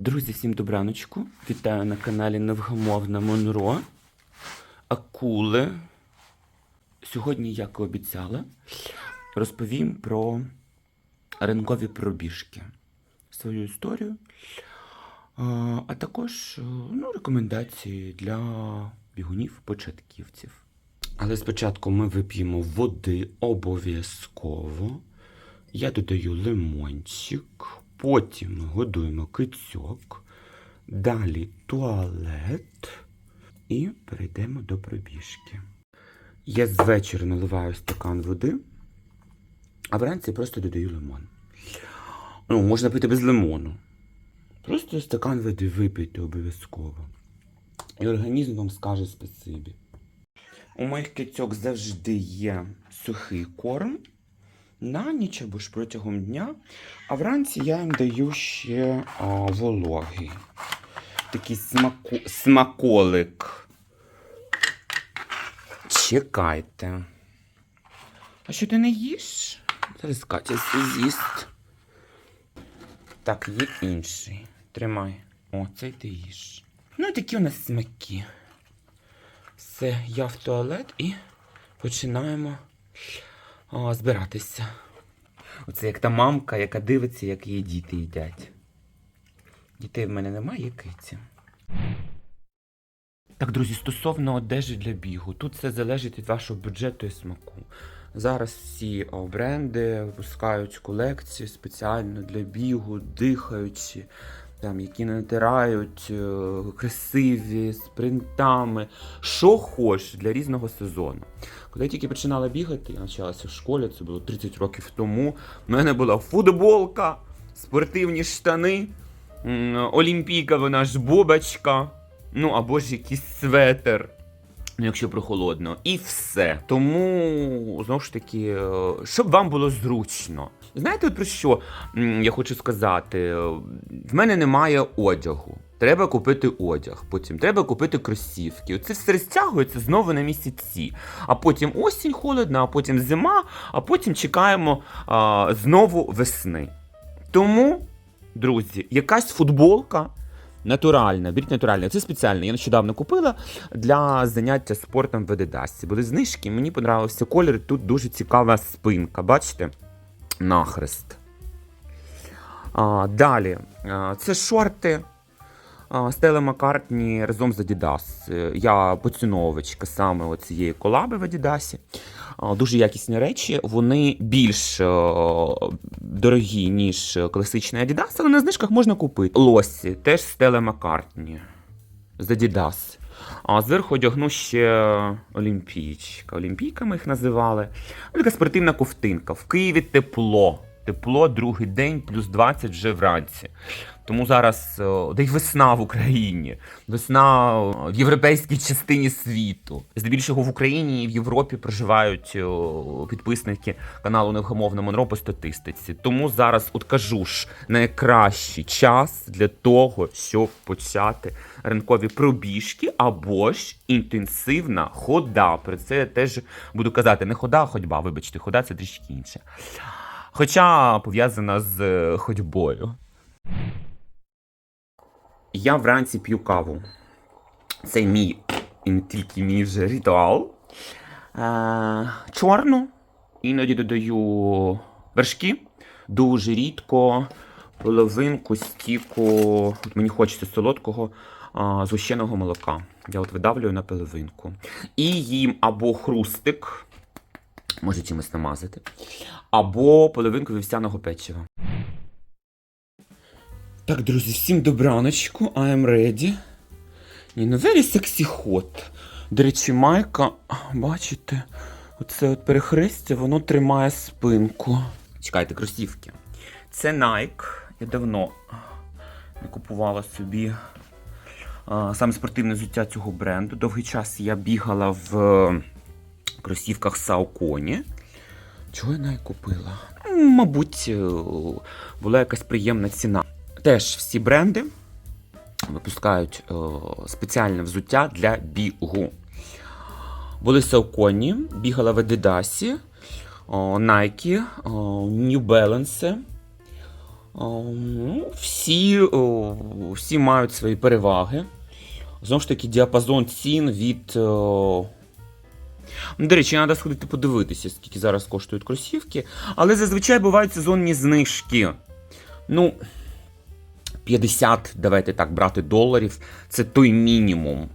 Друзі, всім добраночку. Вітаю на каналі Невгамовна Монро. Акули. Сьогодні, як і обіцяла, розповім про ринкові пробіжки. Свою історію. А, також е, ну, рекомендації для бігунів-початківців. Але спочатку ми вип'ємо води обов'язково. Я додаю лимончик, потім ми годуємо кицьок, далі туалет і перейдемо до пробіжки. Я з наливаю стакан води, а вранці просто додаю лимон. Ну, можна пити без лимону. Просто стакан води випийте обов'язково. І організм вам скаже спасибі. У моїх кицьок завжди є сухий корм на ніч або ж протягом дня, а вранці я їм даю ще а, вологий. Такий смаку... смаколик. Чекайте. А що ти не їш? Зараз Катя з'їсть. Так, є інший. Тримай. О, цей ти їш. Ну, такі у нас смаки. Все, я в туалет і починаємо о, збиратися. Оце як та мамка, яка дивиться, як її діти їдять. Дітей в мене немає, є киці. Так, друзі, стосовно одежі для бігу, тут все залежить від вашого бюджету і смаку. Зараз всі о, бренди випускають колекції спеціально для бігу, дихаючі, там, які натирають, е, красиві, з принтами, що хочеш для різного сезону. Коли я тільки починала бігати, я навчалася в школі, це було 30 років тому. У мене була футболка, спортивні штани, олімпійка, вона ж бобочка, ну або ж якийсь светер. Ну, якщо прохолодно, і все. Тому знову ж таки, е, щоб вам було зручно. Знаєте, от про що я хочу сказати? В мене немає одягу. Треба купити одяг, потім треба купити кросівки. Це все розтягується знову на місяці. А потім осінь холодна, а потім зима, а потім чекаємо а, знову весни. Тому, друзі, якась футболка натуральна, беріть натуральне. Це спеціально. Я нещодавно купила для заняття спортом в Адидасі. Були знижки, мені подобався колір. Тут дуже цікава спинка. Бачите? Нахрест. А, далі. А, це шорти. Стелла Маккартні разом з Adidas. Е, Я поціновувачка саме цієї колаби в Adidas. А, Дуже якісні речі. Вони більш е, дорогі, ніж класичний Adidas, але на знижках можна купити. Лосі, теж Стелла Маккартні з Adidas. А зверху одягну ще олімпійчика. Олімпійками їх називали. Така спортивна ковтинка. В Києві тепло. Тепло другий день, плюс 20 вже вранці. Тому зараз де й весна в Україні, весна в європейській частині світу. Здебільшого в Україні і в Європі проживають підписники каналу Невгамовна Монро по статистиці. Тому зараз от кажу ж найкращий час для того, щоб почати ранкові пробіжки або ж інтенсивна хода. Про це я теж буду казати. Не хода, а ходьба. Вибачте, хода це трішки інше. Хоча пов'язана з е, ходьбою. Я вранці п'ю каву. Це мій і не тільки мій вже ритуал. Е, чорну. Іноді додаю вершки. Дуже рідко. Половинку стіку. От мені хочеться солодкого а, згущеного молока. Я от видавлюю на половинку. І їм або хрустик, може чимось намазати, або половинку вівсяного печива. Так, друзі, всім добраночку, I am ready. Ні, ну very sexy hot. До речі, майка, бачите, оце от перехрестя, воно тримає спинку. Чекайте, кросівки. Це Nike. Я давно не купувала собі а, саме спортивне взуття цього бренду. Довгий час я бігала в е, кросівках Saucony. Чого я Nike купила? Мабуть, е, була якась приємна ціна. Теж всі бренди випускають е, спеціальне взуття для бігу. Були Saucony, бігала в о, Nike, New Balance, ну, всі, всі мають свої переваги. Знову ж таки, діапазон цін від. Ну, До речі, треба сходити подивитися, скільки зараз коштують кросівки. Але зазвичай бувають сезонні знижки. Ну, 50, давайте так, брати доларів. Це той мінімум,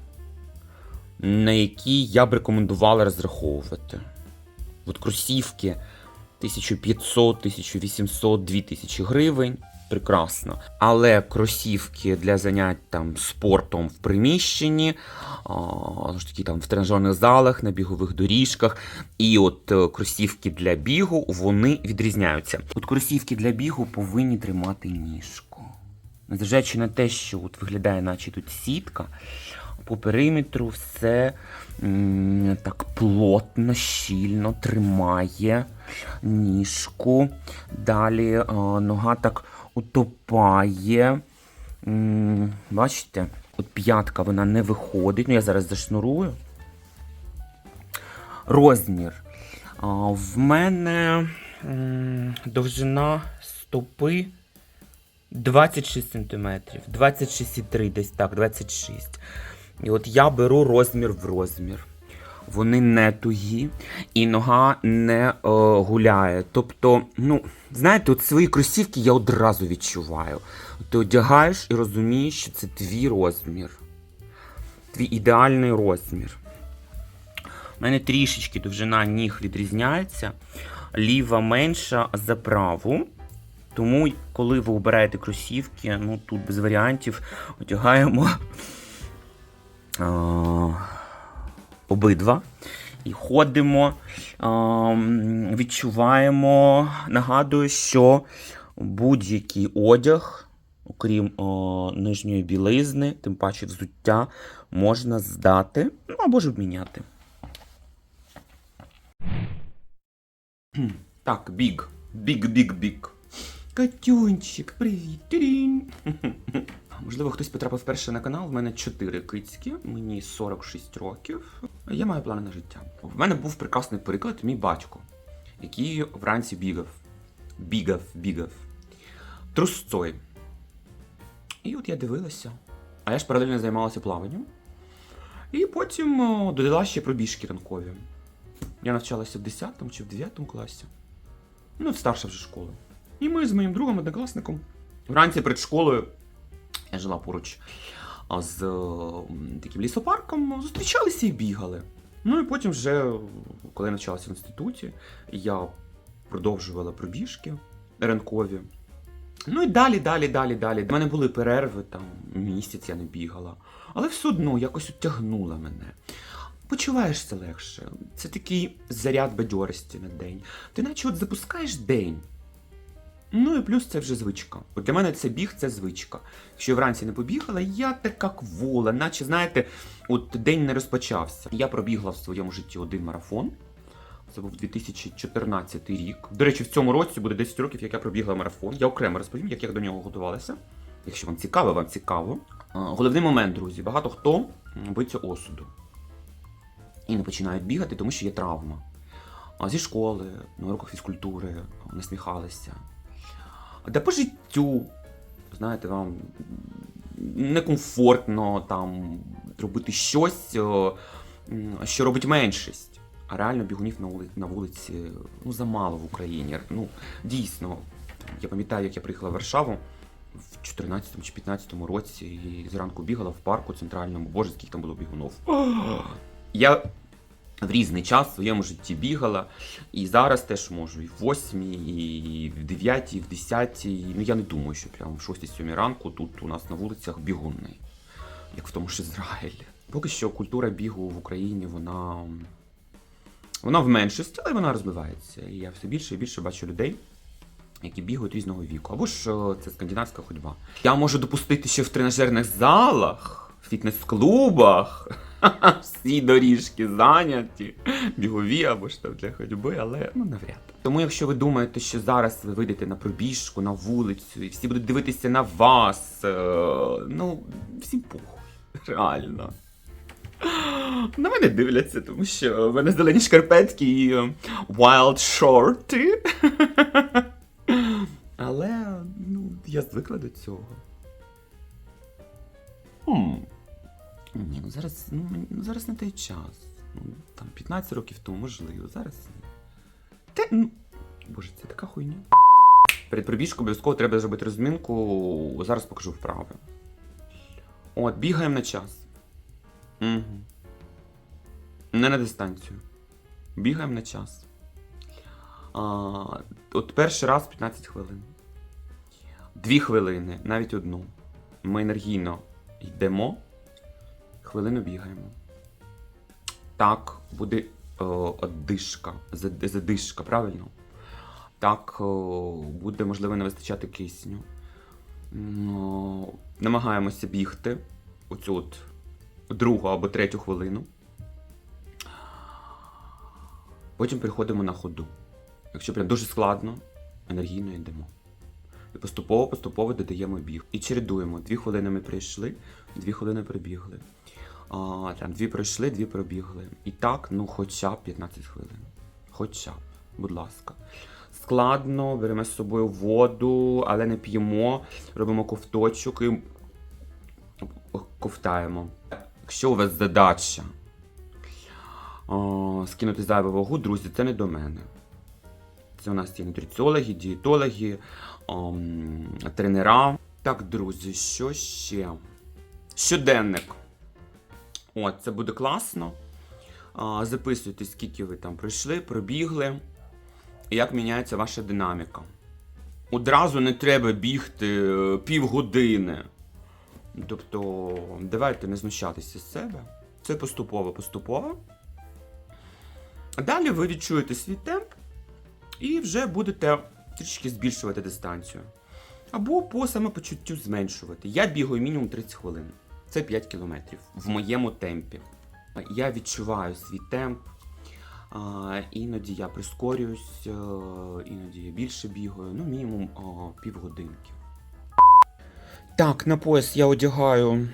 на який я б рекомендувала розраховувати. От кросівки 1500, 1800, 2000 гривень. Прекрасно. Але кросівки для занять там спортом в приміщенні, а, таки, там в тренажерних залах, на бігових доріжках. І от е, кросівки для бігу вони відрізняються. От кросівки для бігу повинні тримати ніжку. Незважаючи на те, що от виглядає, наче тут сітка, по периметру все м, так плотно, щільно тримає ніжку. Далі е, нога так утопає. М, Бачите? От п'ятка вона не виходить. Ну, я зараз зашнурую. Розмір. А, в мене м, довжина стопи 26 см. 26,3 десь так, 26. І от я беру розмір в розмір. Вони не тугі, і нога не е, гуляє. Тобто, ну, знаєте, от свої кросівки я одразу відчуваю. Ти одягаєш і розумієш, що це твій розмір. Твій ідеальний розмір. У мене трішечки довжина ніг відрізняється. Ліва менша за праву. Тому, коли ви обираєте кросівки, ну тут без варіантів одягаємо а, обидва і ходимо, а, відчуваємо. Нагадую, що будь-який одяг, окрім о, нижньої білизни, тим паче взуття, можна здати ну, або ж обміняти. Так, біг. Біг, біг, біг. Катюнчик, привіт. Тирінь. Можливо, хтось потрапив вперше на канал. В мене 4 кицьки, мені 46 років. Я маю плани на життя. В мене був прекрасний приклад, мій батько, який вранці бігав. Бігав, бігав. Трусцой. І от я дивилася. А я ж паралельно займалася плаванням. І потім додала ще пробіжки ранкові. Я навчалася в 10 чи в 9 класі. Ну, старша вже школа. І ми з моїм другом, однокласником, вранці перед школою, я жила поруч з е, таким лісопарком, зустрічалися і бігали. Ну і потім, вже, коли я навчалася в інституті, я продовжувала пробіжки ранкові. Ну і далі, далі, далі, далі. У мене були перерви, там місяць я не бігала. Але все одно якось утягнула мене. Почуваєшся легше. Це такий заряд бадьорості на день. Ти наче от запускаєш день. Ну і плюс це вже звичка. От для мене це біг це звичка. Якщо я вранці не побігала, я така квола, наче, знаєте, от день не розпочався. Я пробігла в своєму житті один марафон. Це був 2014 рік. До речі, в цьому році буде 10 років, як я пробігла марафон. Я окремо розповім, як я до нього готувалася. Якщо вам цікаво, вам цікаво. Головний момент, друзі, багато хто боїться осуду. І не починають бігати, тому що є травма. А зі школи, на уроках фізкультури насміхалися. Де по життю, знаєте, вам некомфортно там робити щось, е, що робить меншість. А реально бігунів на вулиці, на вулиці ну, замало в Україні. Ну, дійсно, я пам'ятаю, як я приїхала в Варшаву в 14 чи 15 році і зранку бігала в парку центральному. Боже, скільки там було бігунов. Я в різний час в своєму житті бігала, і зараз теж можу і в 8, і в 9, і в 10. Ну я не думаю, що прямо в 6-7 ранку тут у нас на вулицях бігуни, як в тому ж Ізраїлі. Поки що культура бігу в Україні, вона. Вона в меншості, але вона розвивається. І я все більше і більше бачу людей, які бігають різного віку. Або ж е, це скандинавська ходьба. Я можу допустити, що в тренажерних залах, в фітнес-клубах всі доріжки зайняті, бігові або ж там для ходьби, але ну навряд. Тому, якщо ви думаєте, що зараз ви вийдете на пробіжку, на вулицю, і всі будуть дивитися на вас, е, ну, всім похуй. Реально. На мене дивляться, тому що в мене зелені шкарпетки і е, wild шорти. Але, ну, Я звикла до цього. Хм. Ні, ну зараз, ну, ну, зараз не той час. Ну, там 15 років тому, можливо, зараз ні. Те, ну, боже, це така хуйня. Перед пробіжкою обов'язково треба зробити розмінку. Зараз покажу вправи. От, бігаємо на час. Угу. Не на дистанцію. Бігаємо на час. А, от перший раз 15 хвилин. Дві хвилини, навіть одну. Ми енергійно йдемо, хвилину бігаємо. Так, буде одишка, задишка, правильно? Так, буде, можливо, не вистачати кисню. Ну, намагаємося бігти оцю от другу або третю хвилину. Потім переходимо на ходу. Якщо прям дуже складно, енергійно йдемо. І поступово-поступово додаємо біг. І чередуємо. Дві хвилини ми прийшли, дві хвилини пробігли. А, там, дві пройшли, дві пробігли. І так, ну, хоча б 15 хвилин. Хоча б, будь ласка. Складно, беремо з собою воду, але не п'ємо, робимо ковточок і ковтаємо. Якщо у вас задача о, скинути зайву вагу, друзі, це не до мене. Це у нас є нутриціологи, дієтологи, ом, тренера. Так, друзі, що ще? Щоденник. От, це буде класно. Записуйте, скільки ви там пройшли, пробігли, і як міняється ваша динаміка. Одразу не треба бігти е, півгодини. Тобто, давайте не знущатися з себе. Це поступово, поступово. Далі ви відчуєте свій темп і вже будете трішки збільшувати дистанцію. Або по самопочуттю зменшувати. Я бігаю мінімум 30 хвилин. Це 5 кілометрів в моєму темпі. Я відчуваю свій темп. А, іноді я прискорююсь, е, іноді я більше бігаю, ну мінімум а, півгодинки. Так, на пояс я одягаю.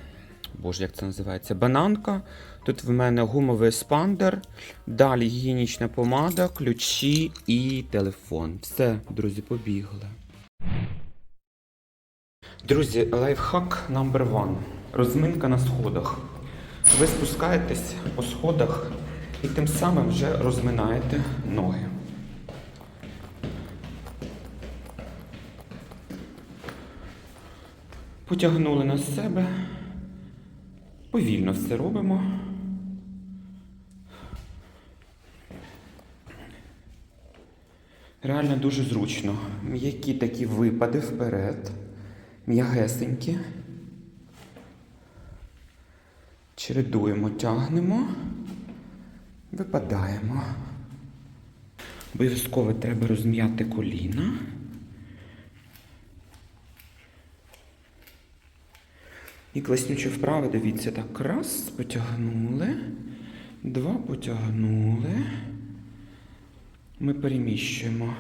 Боже, як це називається? Бананка. Тут в мене гумовий еспандер, далі гігієнічна помада, ключі і телефон. Все, друзі, побігли. Друзі, лайфхак number one. Розминка на сходах. Ви спускаєтесь по сходах і тим самим вже розминаєте ноги. Потягнули на себе. Повільно все робимо. Реально дуже зручно. М'які такі випади вперед. М'ягесенькі. Чередуємо, тягнемо, випадаємо. Обов'язково треба розм'яти коліна. І класнюче вправо, дивіться, так, раз, потягнули, два потягнули. Ми переміщуємо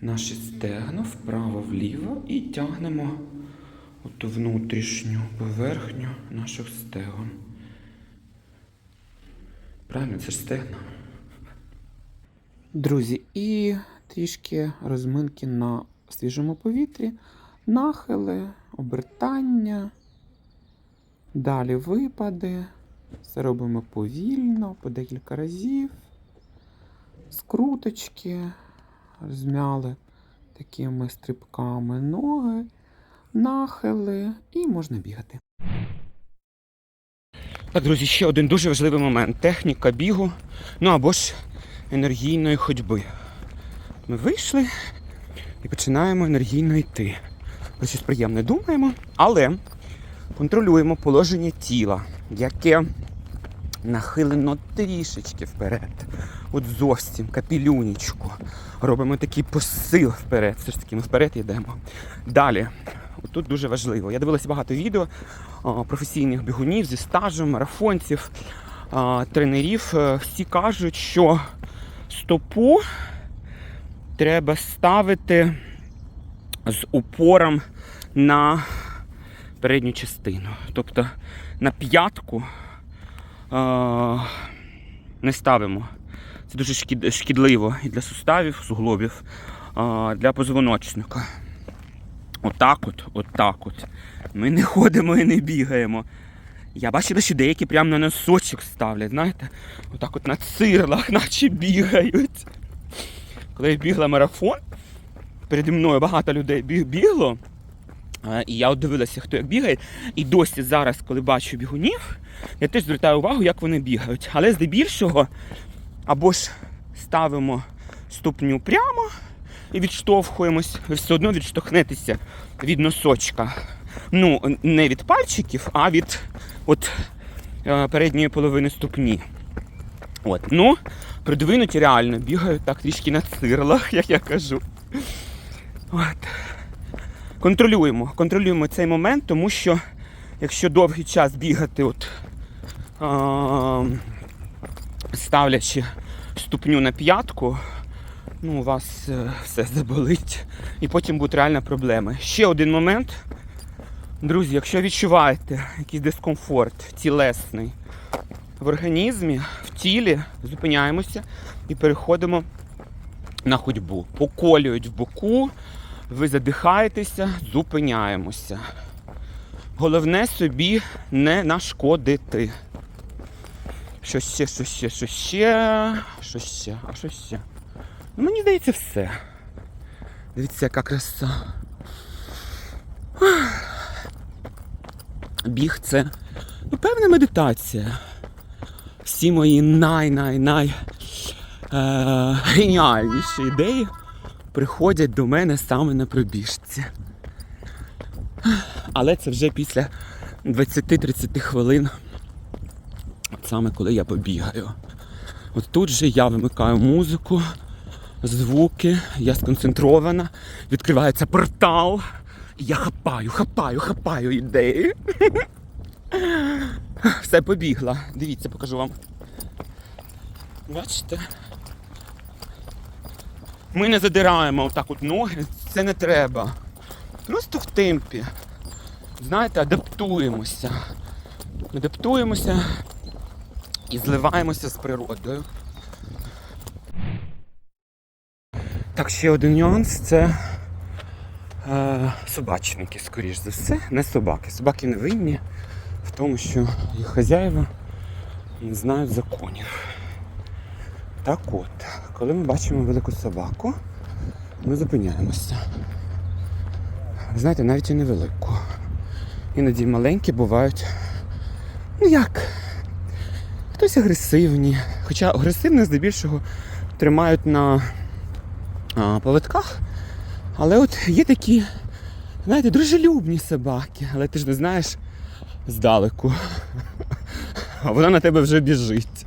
наші стегна вправо-вліво і тягнемо оту внутрішню поверхню наших стегон. Правильно, це ж стегна. Друзі, і трішки розминки на свіжому повітрі, нахили, обертання, далі випади. Все робимо повільно, по декілька разів. Скруточки, розмяли такими стрибками ноги, нахили і можна бігати. Так, друзі, ще один дуже важливий момент. Техніка бігу, ну або ж енергійної ходьби. Ми вийшли і починаємо енергійно йти. Про щось приємне думаємо, але контролюємо положення тіла, яке нахилено трішечки вперед. От зовсім капілюнічку. Робимо такий посил вперед. Все ж таки ми вперед йдемо. Далі. Тут дуже важливо. Я дивилася багато відео професійних бігунів зі стажем, марафонців, тренерів. Е, Всі кажуть, що стопу треба ставити з упором на передню частину. Тобто на п'ятку не ставимо. Це дуже шкідливо і для суставів, суглобів. для позвоночника. Отак от, отак от. Ми не ходимо і не бігаємо. Я бачила, що деякі прямо на носочок ставлять, знаєте, отак от на цирлах, наче бігають. Коли я бігла марафон, переді мною багато людей бігло. І я от дивилася, хто як бігає. І досі зараз, коли бачу бігунів, я теж звертаю увагу, як вони бігають. Але здебільшого або ж ставимо ступню прямо і відштовхуємось, ви все одно відштовхнетеся від носочка. Ну, не від пальчиків, а від от, е, передньої половини ступні. От, ну, придвинуті реально бігають так трішки на цирлах, як я кажу. От. Контролюємо, контролюємо цей момент, тому що якщо довгий час бігати, от, а, ставлячи ступню на п'ятку, ну, у вас е, все заболить. І потім будуть реально проблеми. Ще один момент. Друзі, якщо відчуваєте якийсь дискомфорт тілесний в організмі, в тілі, зупиняємося і переходимо на ходьбу. Поколюють в боку, ви задихаєтеся, зупиняємося. Головне собі не нашкодити. Що ще, що ще, що ще, що ще, а що ще? Ну, мені здається, все. Дивіться, яка краса. Біг це ну, певна медитація. Всі мої най-най-най е, геніальніші ідеї приходять до мене саме на пробіжці. Але це вже після 20-30 хвилин, саме коли я побігаю. От тут же я вимикаю музику, звуки, я сконцентрована, відкривається портал, і я хапаю, хапаю, хапаю ідеї. Все побігла. Дивіться, покажу вам. Бачите? Ми не задираємо отак от ноги, це не треба. Просто в темпі. Знаєте, адаптуємося. Адаптуємося і зливаємося з природою. Так, ще один нюанс це е, собачники, скоріш за все, не собаки. Собаки не винні в тому, що їх хазяїва не знають законів. Так от, коли ми бачимо велику собаку, ми зупиняємося. Знаєте, навіть і невелику. Іноді маленькі бувають. Ну як? Хтось агресивні. Хоча агресивних здебільшого тримають на а, поводках. Але от є такі, знаєте, дружелюбні собаки, але ти ж не знаєш здалеку. А вона на тебе вже біжить.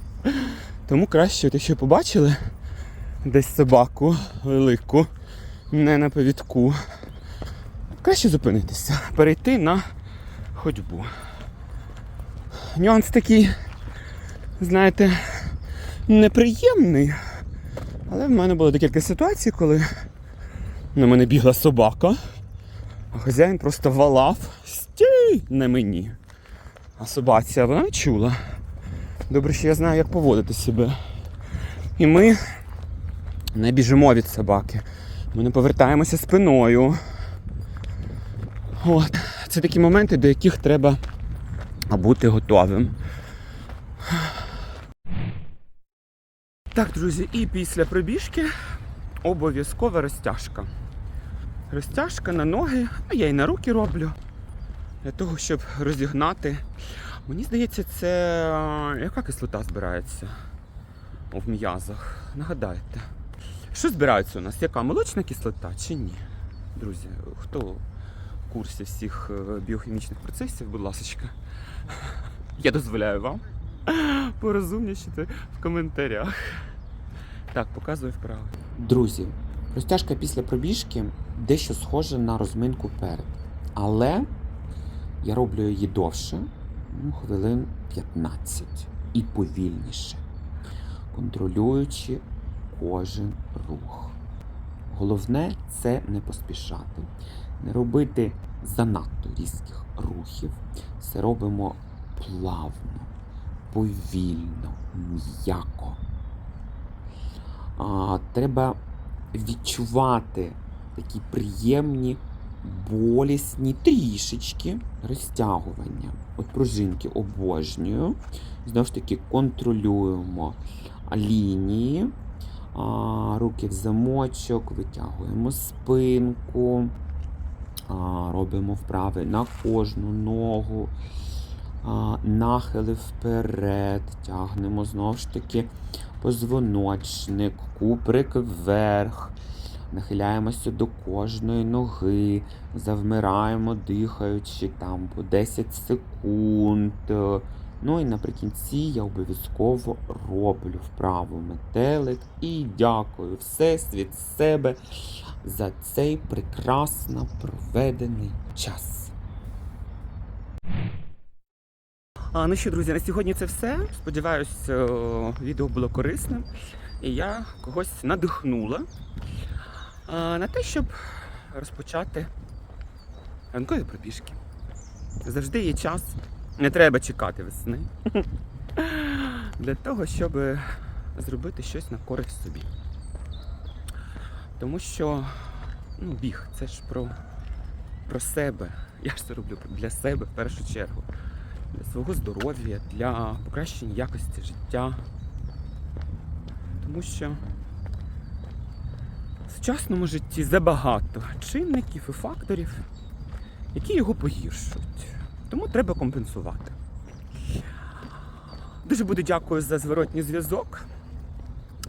Тому краще, якщо побачили десь собаку велику, не на повідку, краще зупинитися, перейти на ходьбу. Нюанс такий, знаєте, неприємний. Але в мене було декілька ситуацій, коли на мене бігла собака, а хазяїн просто валав стій на мені. А собаці, а вона чула. Добре, що я знаю, як поводити себе. І ми не біжимо від собаки. Ми не повертаємося спиною. От. Це такі моменти, до яких треба бути готовим. Так, друзі, і після пробіжки обов'язкова розтяжка. Розтяжка на ноги, а я і на руки роблю. Для того, щоб розігнати. Мені здається, це е, яка кислота збирається в м'язах? Нагадайте. Що збирається у нас? Яка молочна кислота чи ні? Друзі, хто в курсі всіх е, біохімічних процесів, будь ласка, я дозволяю вам порозумнішити в коментарях. Так, показую вправо. Друзі, розтяжка після пробіжки дещо схожа на розминку перед. Але я роблю її довше, ну, хвилин 15 і повільніше, контролюючи кожен рух. Головне це не поспішати, не робити занадто різких рухів. Все робимо плавно, повільно, м'яко. А, треба відчувати такі приємні, болісні трішечки розтягування. От пружинки обожнюю. Знову ж таки, контролюємо лінії, а, руки в замочок, витягуємо спинку, а, робимо вправи на кожну ногу, нахили вперед, тягнемо знову ж таки позвоночник, куприк вверх. Нахиляємося до кожної ноги, завмираємо, дихаючи там по 10 секунд. Ну і наприкінці я обов'язково роблю вправу метелик і дякую Всесвіт себе за цей прекрасно проведений час. А, ну що, друзі, на сьогодні це все. Сподіваюсь, е, відео було корисним. І я когось надихнула а, на те, щоб розпочати ранкові пробіжки. Завжди є час. Не треба чекати весни. Для того, щоб зробити щось на користь собі. Тому що ну, біг це ж про, про себе. Я ж це роблю для себе в першу чергу. Для свого здоров'я, для покращення якості життя. Тому що в сучасному житті забагато чинників і факторів, які його погіршують. Тому треба компенсувати. Дуже буду дякую за зворотній зв'язок.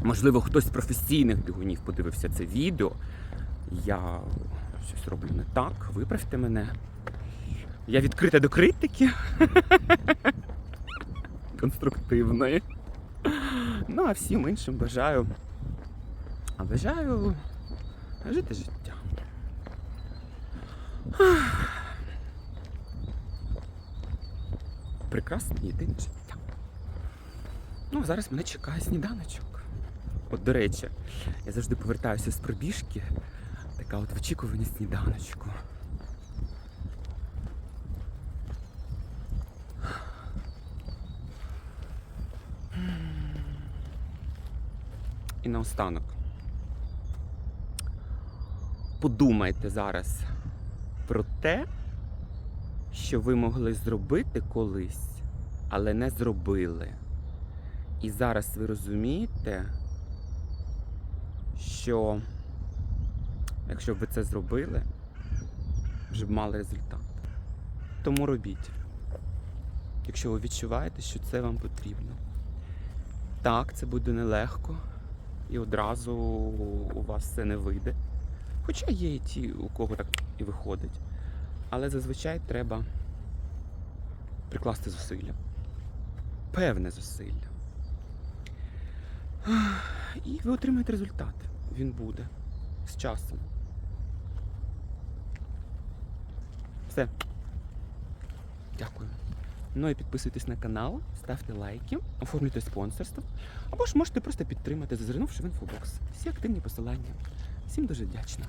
Можливо, хтось з професійних бігунів подивився це відео. Я щось роблю не так. Виправте мене. Я відкрита до критики. Конструктивної. Ну, а всім іншим бажаю. А бажаю жити життя. Прекрасне єдине життя. Ну, зараз мене чекає сніданочок. От, до речі, я завжди повертаюся з пробіжки. Така от в очікуванні сніданочку. Наостанок. Подумайте зараз про те, що ви могли зробити колись, але не зробили. І зараз ви розумієте, що якщо б ви це зробили, вже б мали результат. Тому робіть, якщо ви відчуваєте, що це вам потрібно. Так, це буде нелегко, і одразу у вас все не вийде. Хоча є і ті, у кого так і виходить. Але зазвичай треба прикласти зусилля. Певне зусилля. І ви отримаєте результат. Він буде з часом. Все. Дякую. Ну і підписуйтесь на канал, ставте лайки, оформлюйте спонсорство. Або ж можете просто підтримати, зазирнувши в інфобокс. Всі активні посилання. Всім дуже вдячна.